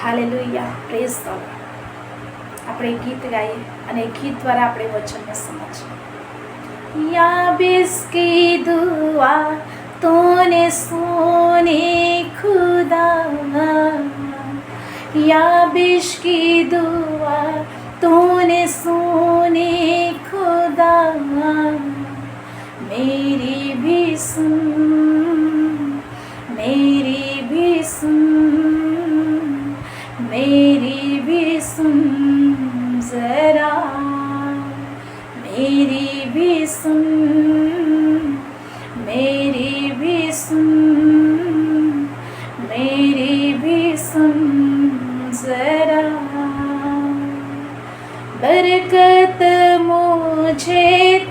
Hallelujah praise God આપણે ગીત ગાઈએ અને એ ગીત દ્વારા આપણે વચનને સમજીએ યાબેસ કી દુઆ તોને સોને ખુદા याबिश की दुआ तूने सोने खुदा मेरी भी सुन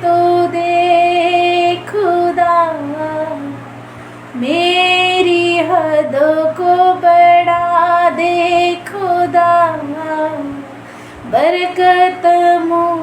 तो दे खुदा मेरी हदों को बढ़ा दे खुदा बरकत मुझे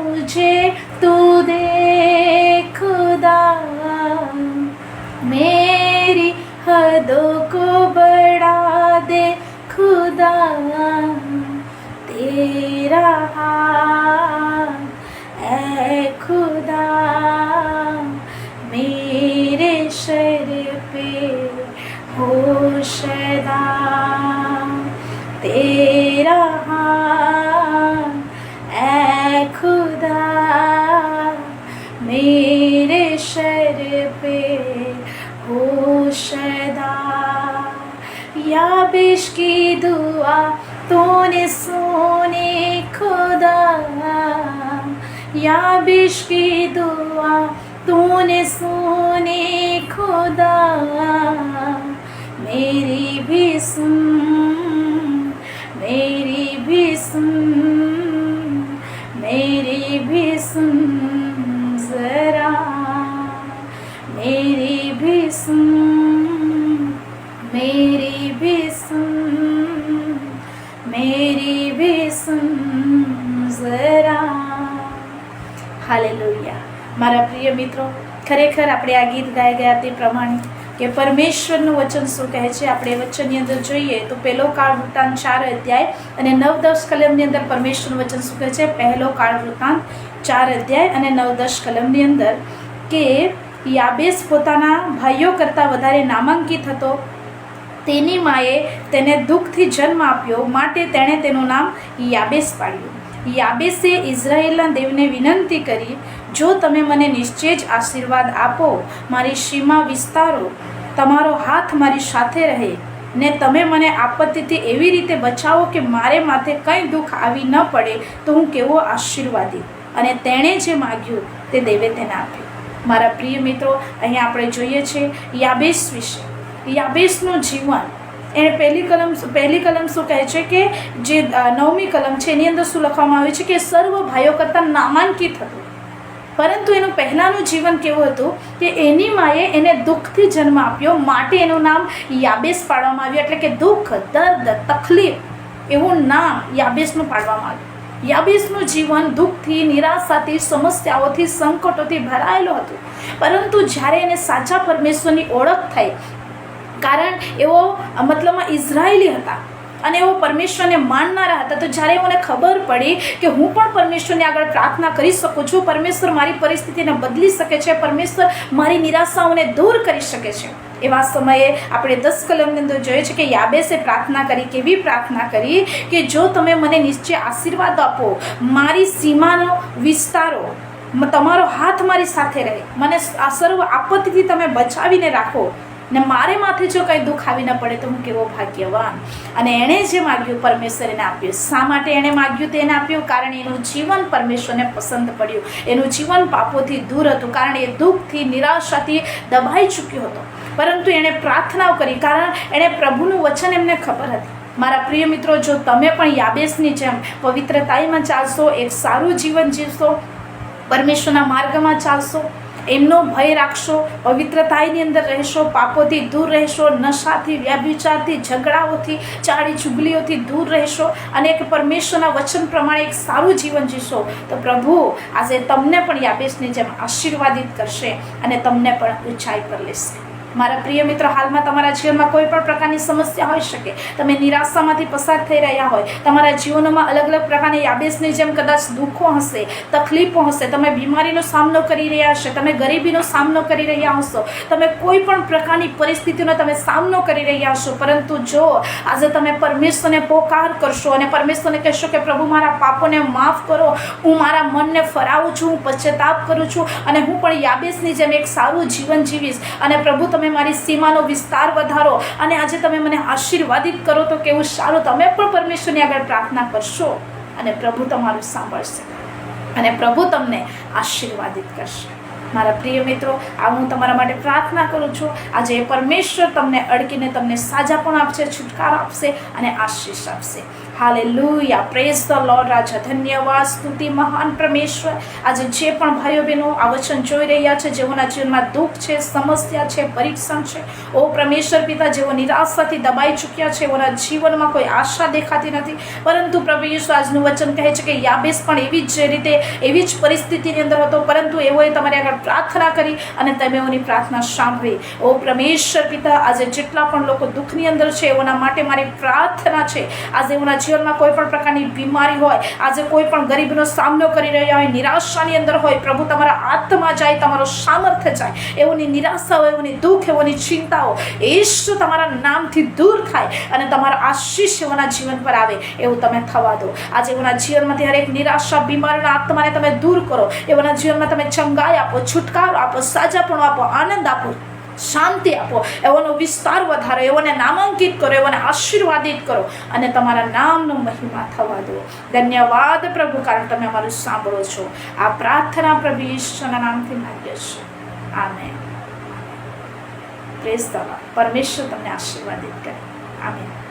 तेरा हाथ ऐ खुदा मेरे शर पे हो शदा याबिश की दुआ तूने सोने खुदा याबिश की दुआ तूने सोने खुदा मेरी भी सुन मेरी भी सुन मेरी भी सुन जरा હાલેલુયા મારા પ્રિય મિત્રો ખરેખર આપણે આ ગીત ગાઈ ગયા તે પ્રમાણે કે પરમેશ્વરનું વચન શું કહે છે આપણે એ વચનની અંદર જોઈએ તો પહેલો કાળ વૃત્તાંત ચાર અધ્યાય અને નવ દસ કલમની અંદર પરમેશ્વરનું વચન શું કહે છે પહેલો કાળ વૃત્તાંત ચાર અધ્યાય અને નવ દસ કલમની અંદર કે યાબેસ પોતાના ભાઈઓ કરતાં વધારે નામાંકિત હતો તેની માએ તેને દુઃખથી જન્મ આપ્યો. માટે તેણે તેનું નામ યાબેસ પાડ્યું. યાબેસે ઇઝરાયેલના દેવને વિનંતી કરી, જો તમે મને નિશ્ચય જ આશીર્વાદ આપો, મારી સીમા વિસ્તારો, તમારો હાથ મારી સાથે રહે, ને તમે મને આપત્તિથી એવી રીતે બચાવો કે મારે માથે કંઈ દુઃખ આવી ન પડે, તો હું કેવો આશીર્વાદી? અને તેણે જે માગ્યું તે દેવે તેને આપ્યું. મારા પ્રિય મિત્રો અહીંયા આપણે જોઈએ છીએ યાબેસ વિશે. યાબેસનું જીવન. એને પહેલી કલમ પહેલી કલમ શું કહે છે કે, જે નવમી કલમ છે, એની અંદર શું લખવામાં આવ્યું છે કે, સર્વ ભાઈઓ કરતાં નામાંકિત હતું પરંતુ એનું પહેલાંનું જીવન કેવું હતું કે, એની માએ એને દુઃખથી જન્મ આપ્યો, માટે એનું નામ યાબેસ પાડવામાં આવ્યું, એટલે કે દુઃખ, દર્દ, તકલીફ, એવું નામ યાબેસનું પાડવામાં આવ્યું. યાબેસનું જીવન દુઃખથી, નિરાશાથી, સમસ્યાઓથી, સંકટોથી ભરાયેલું હતું. પરંતુ જ્યારે એને સાચા પરમેશ્વરની ઓળખ થઈ કારણ એવો, મતલબમાં ઇઝરાયેલી હતા અને એવો પરમેશ્વરને માનનારા હતા. તો જ્યારે મને ખબર પડી કે હું પણ પરમેશ્વરની આગળ પ્રાર્થના કરી શકું છું, પરમેશ્વર મારી પરિસ્થિતિને બદલી શકે છે, પરમેશ્વર મારી નિરાશાઓને દૂર કરી શકે છે. એવા સમયે આપણે દસ કલમની અંદર જોઈએ છે કે યાબેસે પ્રાર્થના કરી, કેવી પ્રાર્થના કરી કે જો તમે મને નિશ્ચય આશીર્વાદ આપો, મારી સીમાનો વિસ્તારો તમારો હાથ મારી સાથે રહે. મને આ સર્વ આપત્તિથી તમે બચાવીને રાખો. ને મારે માથે જો કંઈ દુઃખ આવી ન પડે તો હું કેવો ભાગ્યવાન? અને એણે જે માગ્યું પરમેશ્વર એને આપ્યું. શા માટે એણે માગ્યું તેને આપ્યું? કારણ એનું જીવન પરમેશ્વરને પસંદ પડ્યું. એનું જીવન પાપોથી દૂર હતું. કારણ એ દુઃખથી, નિરાશાથી દબાઈ ચૂક્યો હતો. પરંતુ એણે પ્રાર્થનાઓ કરી. કારણ એણે પ્રભુનું વચન એમને ખબર હતી. મારા પ્રિય મિત્રો, જો તમે પણ યાબેસની જેમ પવિત્રતાઈમાં ચાલશો, એક સારું જીવન જીવશો, પરમેશ્વરના માર્ગમાં ચાલશો એમનો ભય રાખશો પવિત્રતાની અંદર રહેશો, પાપોથી દૂર રહેશો, નશાથી, વ્યાભિચારથી, ઝઘડાઓથી, ચાળી ચુગલીઓથી દૂર રહેશો, અને એક પરમેશ્વરના વચન પ્રમાણે એક સારું જીવન જીવશો. તો પ્રભુ, આજે તમને પણ યાબેશની જેમ આશીર્વાદિત કરશે અને તમને પણ ઊંચાઈ પર લેશે. મારા પ્રિય મિત્રો, હાલમાં તમારા જીવનમાં કોઈ પણ પ્રકારની સમસ્યા હોઈ શકે. તમે નિરાશામાંથી પસાર થઈ રહ્યા હોય. તમારા જીવનમાં અલગ અલગ પ્રકારની યાબેસની જેમ કદાચ દુઃખો હશે, તકલીફો હશે, તમે બીમારીનો સામનો કરી રહ્યા હશે, તમે ગરીબીનો સામનો કરી રહ્યા હશો, તમે કોઈ પણ પ્રકારની પરિસ્થિતિનો તમે સામનો કરી રહ્યા હશો. પરંતુ જો આજે તમે પરમેશ્વરને પોકાર કરશો અને પરમેશ્વરને કહેશો કે, પ્રભુ, મારા પાપોને માફ કરો. હું મારા મનને ફરાવું છું, હું પશ્ચાતાપ કરું છું અને હું પણ યાબેસની જેમ એક સારું જીવન જીવીશ. અને પ્રભુ, તમે મારી સીમાનો વિસ્તાર વધારો અને આજે તમે મને આશીર્વાદિત કરો તો કેવું સારું. તમે પણ પરમેશ્વરની આગળ પ્રાર્થના કરશો અને પ્રભુ તમારું સાંભળશે અને પ્રભુ તમને આશીર્વાદિત કરશે. મારા પ્રિય મિત્રો, આ હું તમારા માટે પ્રાર્થના કરું છું. આજે પરમેશ્વર તમને અડકીને તમને સાજા પણ આપશે, છુટકારો આપશે અને આશીષ આપશે. Hallelujah praise the Lord રાજા ધન્યવાદ સ્તુતિ મહાન પરમેશ્વર આજે જે પણ ભાઈઓ બહેનો આ વચન જોઈ રહ્યા છે જેઓના જીવનમાં દુઃખ છે સમસ્યા છે પરીક્ષણ છે ઓ પરમેશ્વર પિતા જેઓ નિરાશાથી દબાઈ ચૂક્યા છે એઓના જીવનમાં કોઈ આશા દેખાતી નથી પરંતુ પ્રભુ આજનું વચન કહે છે કે યાબેસ પણ એવી જ રીતે એવી જ પરિસ્થિતિની અંદર હતો. પરંતુ એઓએ તમારી આગળ પ્રાર્થના કરી અને તમે એઓની પ્રાર્થના સાંભળી. ઓ પરમેશ્વર પિતા આજે જેટલા પણ લોકો દુઃખની અંદર છે, એઓના માટે મારી પ્રાર્થના છે. આજે એઓના જીવનમાં કોઈ પણ પ્રકારની બીમારી હોય, આજે કોઈ પણ ગરીબીનો સામનો કરી રહ્યા હોય, નિરાશાની અંદર હોય, પ્રભુ તમારા આત્મા જાય, તમારો સામર્થ્ય જાય એવોની નિરાશા હોય એઓની દુઃખ એવોની ચિંતાઓ ઈશ્વ તમારા નામથી દૂર થાય અને તમારા આશીષ એવોના જીવન પર આવે, એવું તમે થવા દો. આજે એઓના જીવનમાંથી હરેક નિરાશા બીમારીના આત્માને તમે દૂર કરો એવોના જીવનમાં તમે ચંગાઈ આપો, છુટકારો આપો, સાજાપણું આપો, આનંદ આપો. શાંતિ આપો. એઓનો વિસ્તાર વધારો, એઓને નામાંકિત કરો, એઓને આશીર્વાદિત કરો અને તમારા નામનો મહિમા થવા દો. ધન્યવાદ પ્રભુ, કારણ તમે અમારું સાંભળો છો. આ પ્રાર્થના પ્રભુ ઈશ્વરના નામથી માગીએ છીએ. આમે પ્રેસ દવા પરમેશ્વર તમને આશીર્વાદિત કરે. આમેન.